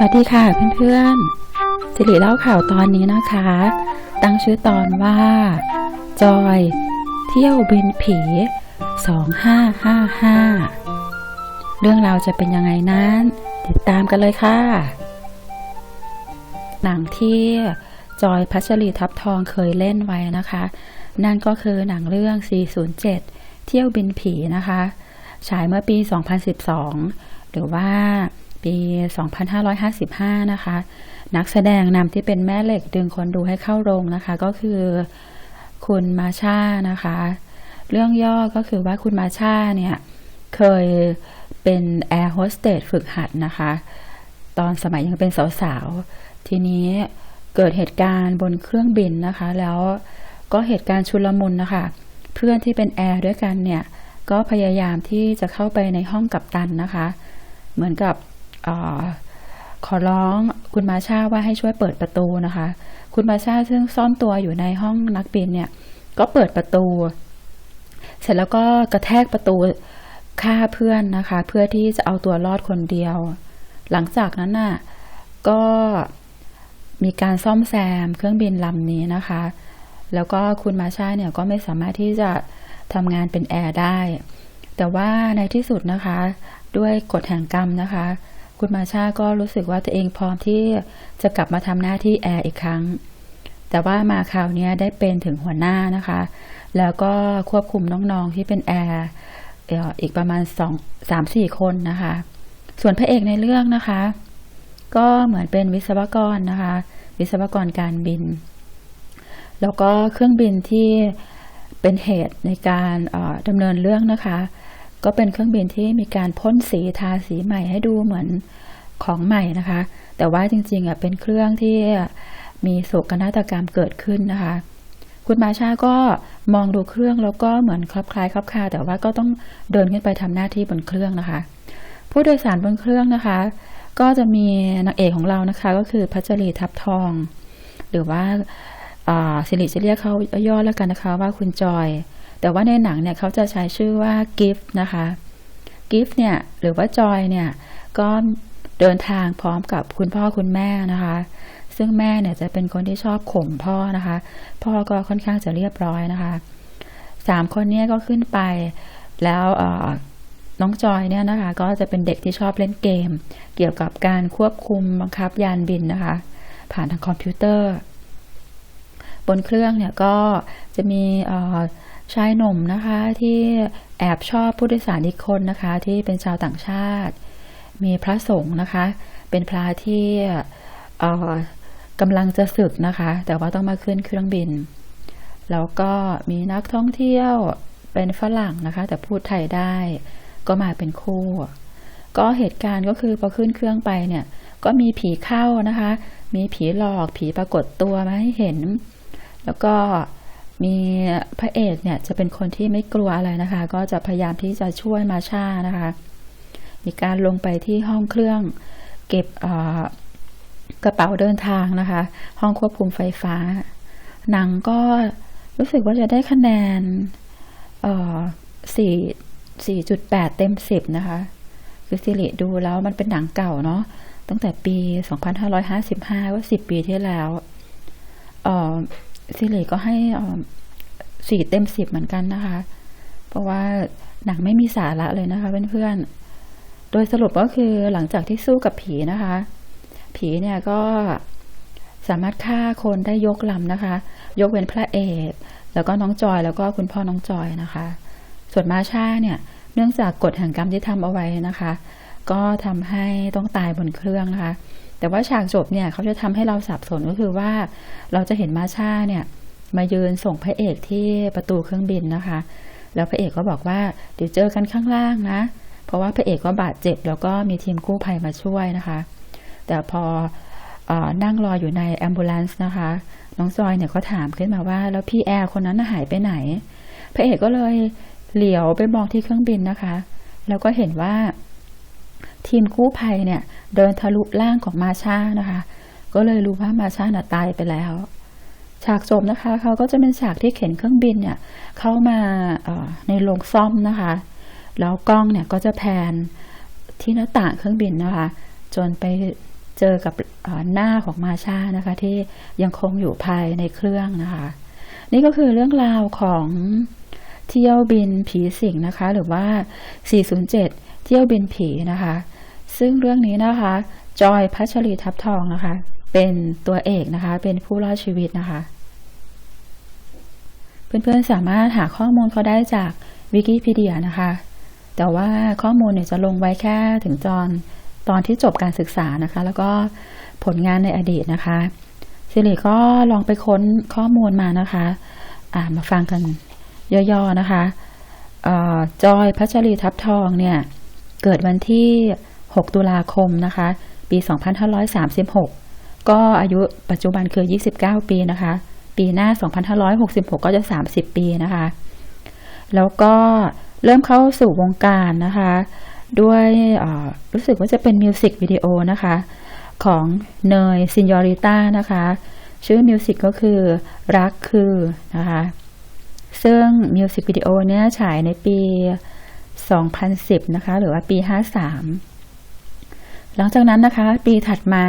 สวัสดีค่ะเพื่อนๆสิริเล่าข่าวตอนนี้นะคะ ตั้งชื่อตอนว่า จอย เที่ยวบินผี 2555 เรื่องราวจะเป็นยังไงนั้น ติดตามกันเลยค่ะ หนังที่จอยพัชรีทับทองเคยเล่นไว้นะคะ นั่นก็คือหนังเรื่อง 407 เที่ยวบินผีนะคะ ฉายเมื่อปี 2012 หรือว่า ปี 2555 นะคะ นักแสดงนำที่เป็นแม่เหล็กดึงคนดูให้เข้าโรงนะคะ ก็คือคุณมาชานะคะ เรื่องย่อก็คือว่าคุณมาชาเนี่ย เคยเป็นแอร์โฮสเตสฝึกหัดนะคะ ตอนสมัยยังเป็นสาวๆ ทีนี้เกิดเหตุการณ์บนเครื่องบินนะคะ แล้วก็เหตุการณ์ชุลมุนนะคะ เพื่อนที่เป็นแอร์ด้วยกันเนี่ย ก็พยายามที่จะเข้าไปในห้องกัปตันนะคะ เหมือนกับ ขอร้องคุณมาชาว่าให้ช่วยเปิดประตูนะคะ คุณมาชาซึ่งซ่อนตัวอยู่ในห้องนักบินเนี่ย ก็เปิดประตู เสร็จแล้วก็กระแทกประตูฆ่าเพื่อนนะคะ เพื่อที่จะเอาตัวรอดคนเดียว หลังจากนั้นน่ะก็มีการซ่อมแซมเครื่องบินลำนี้นะคะ แล้วก็คุณมาชาเนี่ยก็ไม่สามารถที่จะทำงานเป็นแอร์ได้ แต่ว่าในที่สุดนะคะ ด้วยกฎแห่งกรรมนะคะ คุณมาชาก็รู้สึกว่าตัวเองพร้อมที่จะกลับมาทำหน้าที่แอร์อีกครั้ง แต่ว่ามาคราวนี้ได้เป็นถึงหัวหน้านะคะ แล้วก็ควบคุมน้องๆที่เป็นแอร์อีกประมาณสองสามสี่คนนะคะ ส่วนพระเอกในเรื่องนะคะ ก็เหมือนเป็นวิศวกรนะคะ วิศวกรการบิน แล้วก็เครื่องบินที่เป็นเหตุในการดำเนินเรื่องนะคะ ก็เป็นเครื่องบินที่มีการพ่นสีทาสีใหม่ให้ดูเหมือนของใหม่นะคะ แต่ว่าจริงๆอะเป็นเครื่องที่มีโศกนาฏกรรมเกิดขึ้นนะคะ คุณมาชาก็มองดูเครื่องแล้วก็เหมือนคลับคล้ายคลับคาแต่ว่าก็ต้องเดินขึ้นไปทำหน้าที่บนเครื่องนะคะ ผู้โดยสารบนเครื่องนะคะ ก็จะมีนางเอกของเรานะคะ ก็คือพัชรีทับทอง หรือว่าอ่าสิริจะเรียกเขาย่อแล้วกันนะคะว่าคุณจอย แต่ว่าในหนังเนี่ยเขาจะใช้ชื่อว่ากิฟต์นะคะกิฟต์เนี่ยหรือว่าจอยเนี่ยก็เดินทางพร้อมกับคุณพ่อคุณแม่นะคะ ซึ่งแม่เนี่ยจะเป็นคนที่ชอบข่มพ่อนะคะ พ่อก็ค่อนข้างจะเรียบร้อยนะคะสามคนเนี้ก็ขึ้นไปแล้วน้องจอยเนี่ยนะคะ ก็จะเป็นเด็กที่ชอบเล่นเกม เกี่ยวกับการควบคุมบังคับยานบินนะคะ ผ่านทางคอมพิวเตอร์ บนเครื่องเนี่ยก็จะมีอ่อ ชายหนุ่มนะคะที่แอบชอบผู้โดยสารอีกคนนะคะที่เป็นชาวต่างชาติ มีพระสงฆ์นะคะ เป็นพระที่อ่อกำลังจะศึกนะคะ แต่ว่าต้องมาขึ้นเครื่องบิน แล้วก็มีนักท่องเที่ยวเป็นฝรั่งนะคะ แต่พูดไทยได้ก็มาเป็นคู่ ก็เหตุการณ์ก็คือพอขึ้นเครื่องไปเนี่ย ก็มีผีเข้านะคะ มีผีหลอกผีปรากฏตัวมาให้เห็น แล้วก็ มีพระเอกเนี่ยจะเป็นคนที่ไม่กลัวอะไรนะคะ ก็จะพยายามที่จะช่วยมาชานะคะ มีการลงไปที่ห้องเครื่องเก็บกระเป๋าเดินทางนะคะ ห้องควบคุมไฟฟ้า หนังก็รู้สึกว่าจะได้คะแนนเอ่อสี่สี่จุดแปดเต็มสิบนะคะ คือสิริดูแล้วมันเป็นหนังเก่าเนาะตั้งแต่ปี 2555ว่า10 ปีที่แล้วเอ่อ สิริก็ให้สี่เต็มสิบเหมือนกันนะคะ เพราะว่าหนังไม่มีสาระเลยนะคะเพื่อนๆ โดยสรุปก็คือหลังจากที่สู้กับผีนะคะ ผีเนี่ยก็สามารถฆ่าคนได้ยกลำนะคะ ยกเว้นพระเอก แล้วก็น้องจอยแล้วก็คุณพ่อน้องจอยนะคะ ส่วนมาชาเนี่ย เนื่องจากกฎแห่งกรรมที่ทำเอาไว้นะคะ ก็ทำให้ต้องตายบนเครื่องนะคะ แต่ว่าฉากจบเนี่ยเขาจะทำให้เราสับสนก็คือว่าเราจะเห็นมาชาเนี่ยมายืนส่งพระเอกที่ประตูเครื่องบินนะคะ แล้วพระเอกก็บอกว่าเดี๋ยวเจอกันข้างล่างนะ เพราะว่าพระเอกก็บาดเจ็บ แล้วก็มีทีมกู้ภัยมาช่วยนะคะ แต่พออนั่งรออยู่ในแอมบูเลนซ์นะคะ น้องจอยเนี่ยก็ถามขึ้นมาว่า แล้วพี่แอร์คนนั้นหายไปไหน พระเอกก็เลยเหลียวไปมองที่เครื่องบินนะคะ แล้วก็เห็นว่า ทีมกู้ภัยเนี่ยเดินทะลุล่างของมาชานะคะ ก็เลยรู้ว่ามาชาน่ะตายไปแล้ว ฉากจบนะคะเขาก็จะเป็นฉากที่เข็นเครื่องบินเนี่ยเข้ามาออในโรงซ่อมนะคะ แล้วกล้องเนี่ยก็จะแพนที่หน้าต่างเครื่องบินนะคะ จนไปเจอกับหน้าของมาชานะคะ ที่ยังคงอยู่ภายในเครื่องนะคะ นี่ก็คือเรื่องราวของ เที่ยวบินผีสิงนะคะ หรือว่า 407 เที่ยวบินผีนะคะ ซึ่งเรื่องนี้นะคะ จอยพัชรีทับทองนะคะ เป็นตัวเอกนะคะ เป็นผู้รอดชีวิตนะคะ เพื่อนๆสามารถหาข้อมูลเขาได้จากวิกิพีเดียนะคะ แต่ว่าข้อมูลเนี่ยจะลงไว้แค่ถึงตอนตอนที่จบการศึกษานะคะ แล้วก็ผลงานในอดีตนะคะสิริก็ลองไปค้นข้อมูลมานะคะอ่ามาฟังกัน ย่อๆนะคะออจอยพัชรีทับทองเนี่ย เกิดวันที่ 6 ตุลาคมนะคะ ปี 2536 ก็อายุปัจจุบันคือ 29 ปีนะคะ ปีหน้า 2566 ก็จะ 30 ปีนะคะ แล้วก็เริ่มเข้าสู่วงการนะคะ ด้วยรู้สึกว่าจะเป็นมิวสิกวิดีโอนะคะ ของเนยซินยอริต้านะคะ ชื่อมิวสิกก็คือรักคือนะคะ ซึ่งมิวสิกวิดีโอเนี้ยฉายในปี 2010 นะคะ หรือว่าปี 53 หลังจากนั้นนะคะ ปีถัดมา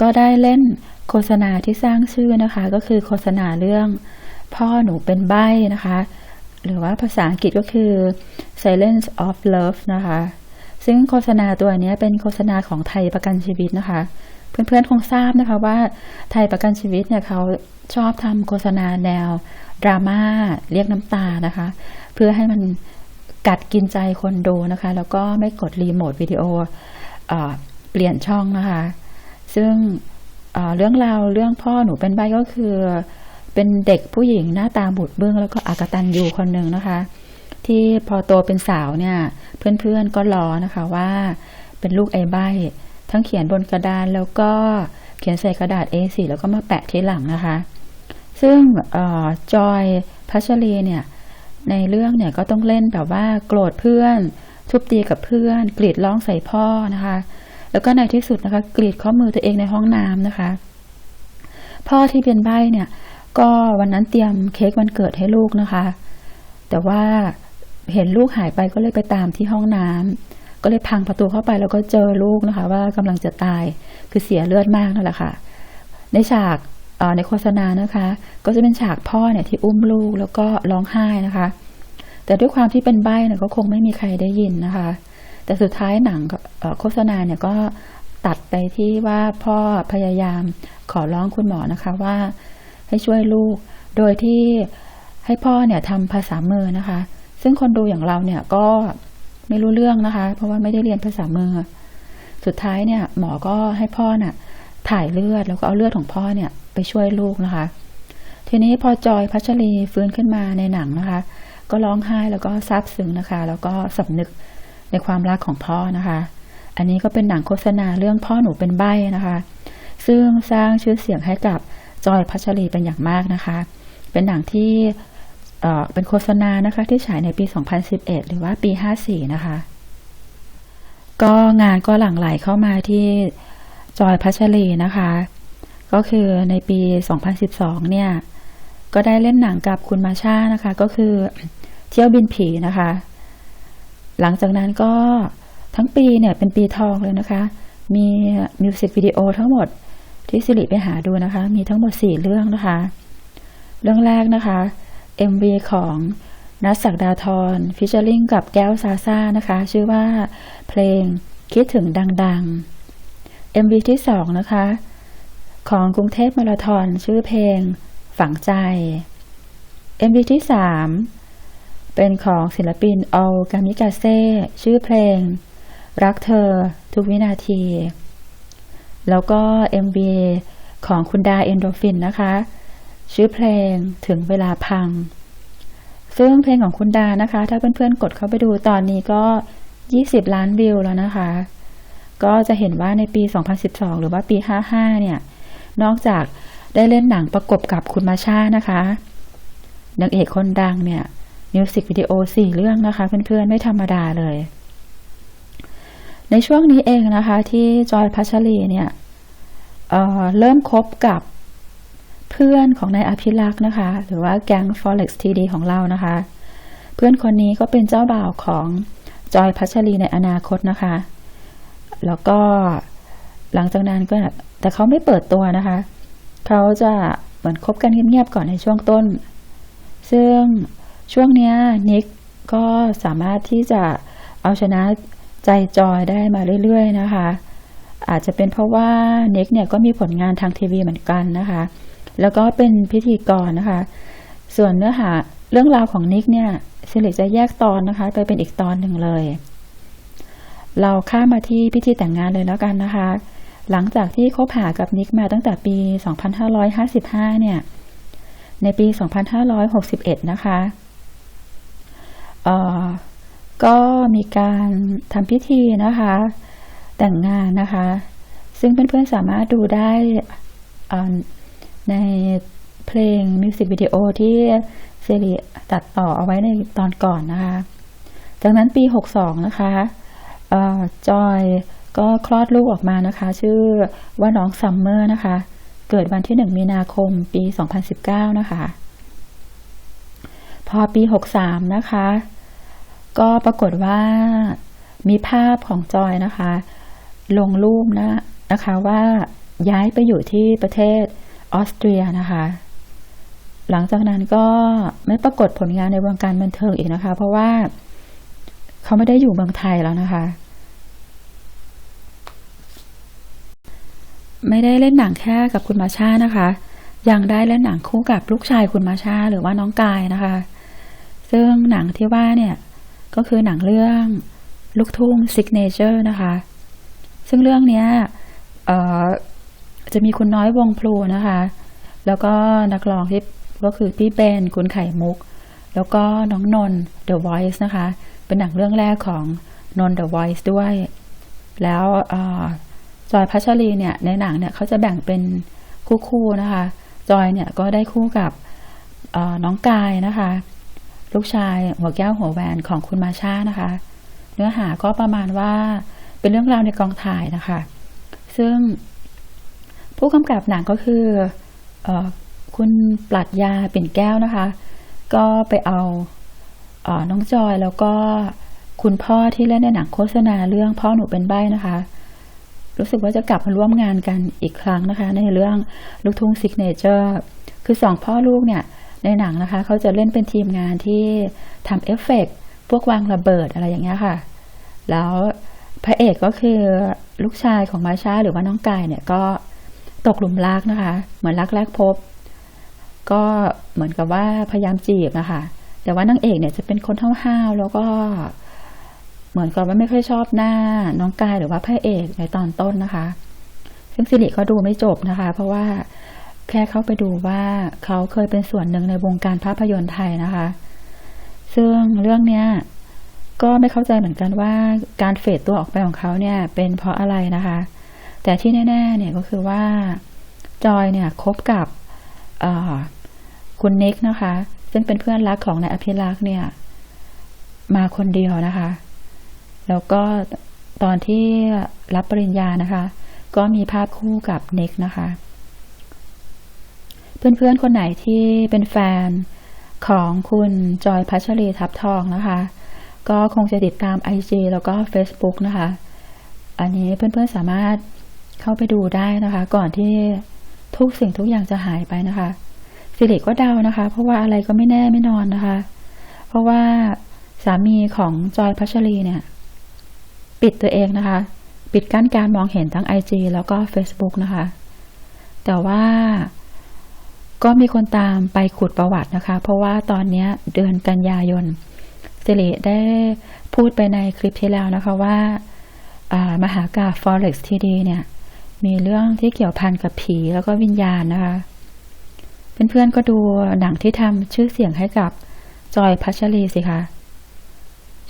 ก็ได้เล่นโฆษณาที่สร้างชื่อนะคะ ก็คือโฆษณาเรื่องพ่อหนูเป็นใบ้นะคะ หรือว่าภาษาอังกฤษก็คือ Silence of Love นะคะ ซึ่งโฆษณาตัวนี้เป็นโฆษณาของไทยประกันชีวิตนะคะ เพื่อนๆคงทราบนะคะว่าไทยประกันชีวิตเนี่ยเขาชอบทำโฆษณาแนว ดราม่าเรียกน้ำตานะคะ เพื่อให้มันกัดกินใจคนดูนะคะ แล้วก็ไม่กดรีโมทวิดีโอเปลี่ยนช่องนะคะ ซึ่งเเรื่องราวเรื่องพ่อหนูเป็นใบก็คือ เป็นเด็กผู้หญิงหน้าตาบุดเบื้องแล้วก็อากตันยูคนหนึ่งนะคะ ที่พอโตเป็นสาวเนี่ย เพื่อนๆก็ล้อนะคะว่าเป็นลูกไอ้ใบทั้งเขียนบนกระดานแล้วก็เขียนใส่กระดาษ A4 แล้วก็มาแปะที่หลังนะคะ ซึ่งออจอยพัชรีเนี่ยในเรื่องเนี่ยก็ต้องเล่นแบบว่าโกรธเพื่อน ทุบตีกับเพื่อน กรีดร้องใส่พ่อนะคะ แล้วก็ในที่สุดนะคะ กรีดข้อมือตัวเองในห้องน้ำนะคะ พ่อที่เป็นใบ้เนี่ย ก็วันนั้นเตรียมเค้กวันเกิดให้ลูกนะคะ แต่ว่าเห็นลูกหายไปก็เลยไปตามที่ห้องน้ำก็เลยพังประตูเข้าไปแล้วก็เจอลูกนะคะ ว่ากำลังจะตายคือเสียเลือดมากนั่นแหละค่ะ ในฉาก ในโฆษณานะคะ ก็จะเป็นฉากพ่อเนี่ยที่อุ้มลูกแล้วก็ร้องไห้นะคะ แต่ด้วยความที่เป็นใบ้เนี่ยก็คงไม่มีใครได้ยินนะคะ แต่สุดท้ายหนังโฆษณาเนี่ยก็ตัดไปที่ว่าพ่อพยายามขอร้องคุณหมอนะคะว่าให้ช่วยลูก โดยที่ให้พ่อเนี่ยทำภาษามือนะคะ ซึ่งคนดูอย่างเราเนี่ยก็ไม่รู้เรื่องนะคะ เพราะว่าไม่ได้เรียนภาษามือ สุดท้ายเนี่ยหมอก็ให้พ่อน่ะถ่ายเลือดแล้วก็เอาเลือดของพ่อเนี่ย ไปช่วยลูกนะคะ ทีนี้พอจอยพัชรีฟื้นขึ้นมาในหนังนะคะ ก็ร้องไห้แล้วก็ซาบซึ้งนะคะ แล้วก็สำนึกในความรักของพ่อนะคะ อันนี้ก็เป็นหนังโฆษณาเรื่องพ่อหนูเป็นใบ้นะคะ ซึ่งสร้างชื่อเสียงให้กับจอยพัชรีเป็นอย่างมากนะคะ เป็นหนังที่เอ่อเป็นโฆษณานะคะที่ฉายในปี 2011 หรือว่าปี 54 นะคะ ก็งานก็หลั่งไหลเข้ามาที่จอยพัชรีนะคะ ก็คือในปี 2012 เนี่ย ก็ได้เล่นหนังกับคุณมาชานะคะ ก็คือเที่ยวบินผีนะคะ หลังจากนั้นก็ทั้งปีเนี่ยเป็นปีทองเลยนะคะ มีมิวสิกวิดีโอทั้งหมดที่สิริไปหาดูนะคะ มีทั้งหมด 4 เรื่องนะคะ เรื่องแรกนะคะ MV ของนัทศักดาธรฟิชเชอร์ลิงกับแก้วซาซ่านะคะ ชื่อว่าเพลงคิดถึงดังๆ MV ที่สองนะคะ ของกรุงเทพมาราธอนชื่อเพลง ฝังใจ MV ที่สามเป็นของศิลปินออลกามิกาเซ่ชื่อเพลง รักเธอทุกวินาที แล้วก็ MV ของคุณดาเอนโดฟินนะคะ ชื่อเพลงถึงเวลาพัง ซึ่งเพลงของคุณดานะคะ ถ้าเพื่อนๆกดเข้าไปดูตอนนี้ก็ 20 ล้านวิวแล้วนะคะ ก็จะเห็นว่าในปี 2012 หรือว่าปี 55 เนี่ย นอกจากได้เล่นหนังประกบกับคุณมาชานะคะนางเอกคนดังเนี่ยมิวสิกวิดีโอสี่เรื่องนะคะ เพื่อนๆ ไม่ธรรมดาเลย ในช่วงนี้เองนะคะที่จอยพัชรีเนี่ยเเริ่มคบกับเพื่อนของนายอภิรักษ์นะคะ หรือว่าแก๊ง Forex TD ของเรานะคะ เพื่อนคนนี้ก็เป็นเจ้าบ่าวของจอยพัชรีในอนาคตนะคะ แล้วก็หลังจากนั้นก็ แต่เขาไม่เปิดตัวนะคะ เขาจะเหมือนคบกันเงียบๆก่อนในช่วงต้น ซึ่งช่วงเนี้ยนิกก็สามารถที่จะเอาชนะใจจอยได้มาเรื่อยๆนะคะ อาจจะเป็นเพราะว่านิกเนี่ยก็มีผลงานทางทีวีเหมือนกันนะคะ แล้วก็เป็นพิธีกรนะคะ ส่วนเนื้อหาเรื่องราวของนิกเนี่ยสิริจะแยกตอนนะคะ ไปเป็นอีกตอนหนึ่งเลย เราข้ามมาที่พิธีแต่งงานเลยแล้วกันนะคะ หลังจากที่คบหากับนิกมาตั้งแต่ปี 2555 เนี่ย ในปี 2561 นะคะเอ่อก็มีการทำพิธีนะคะ แต่งงานนะคะ ซึ่งเพื่อนๆสามารถดูได้ในเพลงมิวสิกวิดีโอที่เซรีตัดต่อเอาไว้ในตอนก่อนนะคะ จากนั้นปี 62 นะคะออจอย ก็คลอดลูกออกมานะคะ ชื่อว่าน้องซัมเมอร์นะคะ เกิดวันที่ 1 มีนาคมปี 2019 นะคะ พอปี 63 นะคะ ก็ปรากฏว่ามีภาพของจอยนะคะ ลงรูปนะนะคะว่าย้ายไปอยู่ที่ประเทศออสเตรียนะคะ หลังจากนั้นก็ไม่ปรากฏผลงานในวงการบันเทิงอีกนะคะ เพราะว่าเขาไม่ได้อยู่เมืองไทยแล้วนะคะ ไม่ได้เล่นหนังแค่กับคุณมาชานะคะ ยังได้เล่นหนังคู่กับลูกชายคุณมาชาหรือว่าน้องกายนะคะ ซึ่งหนังที่ว่าเนี่ยก็คือหนังเรื่องลูกทุ่ง Signature นะคะ ซึ่งเรื่องเนี้ยจะมีคุณน้อยวงพลูนะคะ แล้วก็นักร้องที่ก็คือพี่เบนคุณไข่มุก แล้วก็น้องนน The Voice นะคะ เป็นหนังเรื่องแรกของนน The Voice ด้วย แล้วเจอยพัชรีเนี่ยในหนังเนี่ยเขาจะแบ่งเป็นคู่ๆนะคะ จอยเนี่ยก็ได้คู่กับน้องกายนะคะ ลูกชายหัวแก้วหัวแหวนของคุณมาชานะคะ เนื้อหาก็ประมาณว่าเป็นเรื่องราวในกองถ่ายนะคะ ซึ่งผู้กำกับหนังก็คืออคุณปรัดยาปิ่นแก้วนะคะ ก็ไปเอาเออน้องจอยแล้วก็คุณพ่อที่เล่นในหนังโฆษณาเรื่องพ่อหนูเป็นใบ้นะคะ รู้สึกว่าจะกลับมาร่วมงานกันอีกครั้งนะคะ ในเรื่องลูกทุ่งซิกเนเจอร์คือสองพ่อลูกเนี่ยในหนังนะคะ เขาจะเล่นเป็นทีมงานที่ทำเอฟเฟกต์พวกวางระเบิดอะไรอย่างเงี้ยค่ะ แล้วพระเอกก็คือลูกชายของมาชาหรือว่าน้องกายเนี่ยก็ตกหลุมรักนะคะ เหมือนรักแรกพบ ก็เหมือนกับว่าพยายามจีบนะคะ แต่ว่านางเอกเนี่ยจะเป็นคนห้าวๆแล้วก็ เหมือนกับว่าไม่ค่อยชอบหน้าน้องกายหรือว่าพระเอกในตอนต้นนะคะ ซึ่งสิริก็ดูไม่จบนะคะ เพราะว่าแค่เข้าไปดูว่าเขาเคยเป็นส่วนหนึ่งในวงการภาพยนตร์ไทยนะคะ ซึ่งเรื่องเนี้ยก็ไม่เข้าใจเหมือนกันว่าการเฟดตัวออกไปของเขาเนี่ย เป็นเพราะอะไรนะคะ แต่ที่แน่ ๆ เนี่ยก็คือว่าจอยเนี่ยคบกับคุณนิกนะคะ ซึ่งเป็นเพื่อนรักของนายอภิรักษ์เนี่ย มาคนเดียวนะคะ แล้วก็ตอนที่รับปริญญานะคะ ก็มีภาพคู่กับนิกนะคะ เพื่อนๆคนไหนที่เป็นแฟนของคุณจอยพัชรีทับทองนะคะ ก็คงจะติดตาม IG แล้วก็ Facebook นะคะ อันนี้เพื่อนๆสามารถเข้าไปดูได้นะคะ ก่อนที่ทุกสิ่งทุกอย่างจะหายไปนะคะสิริก็เดานะคะ เพราะว่าอะไรก็ไม่แน่ไม่นอนนะคะ เพราะว่าสามีของจอยพัชรีเนี่ย ปิดตัวเองนะคะ ปิดกั้นการมองเห็นทั้ง IG แล้วก็ Facebook นะคะ แต่ว่าก็มีคนตามไปขุดประวัตินะคะ เพราะว่าตอนนี้เดือนกันยายนสิริได้พูดไปในคลิปที่แล้วนะคะว่ามหากาฟ Forex TD เนี่ย มีเรื่องที่เกี่ยวพันกับผีแล้วก็วิญญาณนะคะ เพื่อนๆก็ดูหนังที่ทำชื่อเสียงให้กับจอยพัชรีสิคะ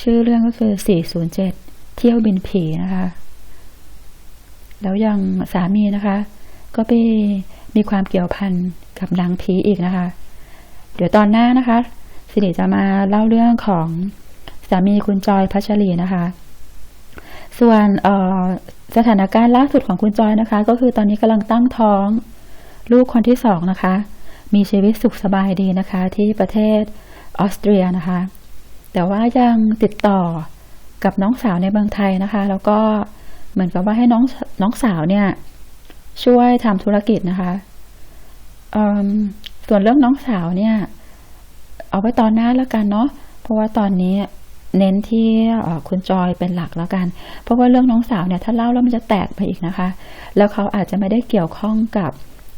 ชื่อเรื่องก็คือ 407 เที่ยวบินผีนะคะ แล้วยังสามีนะคะ ก็ไปมีความเกี่ยวพันกับนางผีอีกนะคะ เดี๋ยวตอนหน้านะคะสิริจะมาเล่าเรื่องของสามีคุณจอยพัชรีนะคะ ส่วนสถานการณ์ล่าสุดของคุณจอยนะคะ ก็คือตอนนี้กำลังตั้งท้องลูกคนที่สองนะคะ มีชีวิตสุขสบายดีนะคะ ที่ประเทศออสเตรียนะคะ แต่ว่ายังติดต่อ กับน้องสาวในเมืองไทยนะคะ แล้วก็เหมือนกับว่าให้น้องน้องสาวเนี่ย ช่วยทำธุรกิจนะคะส่วนเรื่องน้องสาวเนี่ย เอาไว้ตอนหน้าแล้วกันเนาะเพราะว่าตอนนี้เน้นที่คุณจอยเป็นหลักแล้วกัน เพราะว่าเรื่องน้องสาวเนี่ยถ้าเล่าแล้วมันจะแตกไปอีกนะคะ แล้วเขาอาจจะไม่ได้เกี่ยวข้องกับ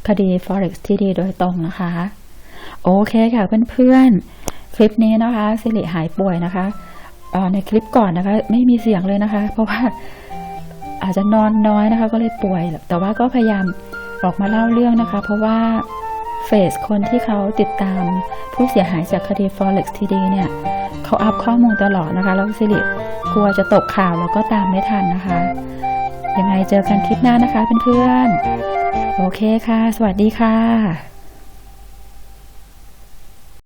คดี forex ที่ดีโดยตรงนะคะ โอเคค่ะเพื่อนๆ คลิปนี้นะคะสิริหายป่วยนะคะ ในคลิปก่อนนะคะ ไม่มีเสียงเลยนะคะ เพราะว่าอาจจะนอนน้อยนะคะ ก็เลยป่วย แต่ว่าก็พยายามออกมาเล่าเรื่องนะคะ เพราะว่าเฟซคนที่เขาติดตามผู้เสียหายจากคดี forex ที่ดีเนี่ยเขาอัพข้อมูลตลอดนะคะ แล้วสิริกลัวจะตกข่าวแล้วก็ตามไม่ทันนะคะ ยังไงเจอกันคลิปหน้านะคะเพื่อนๆ โอเคค่ะ สวัสดีค่ะ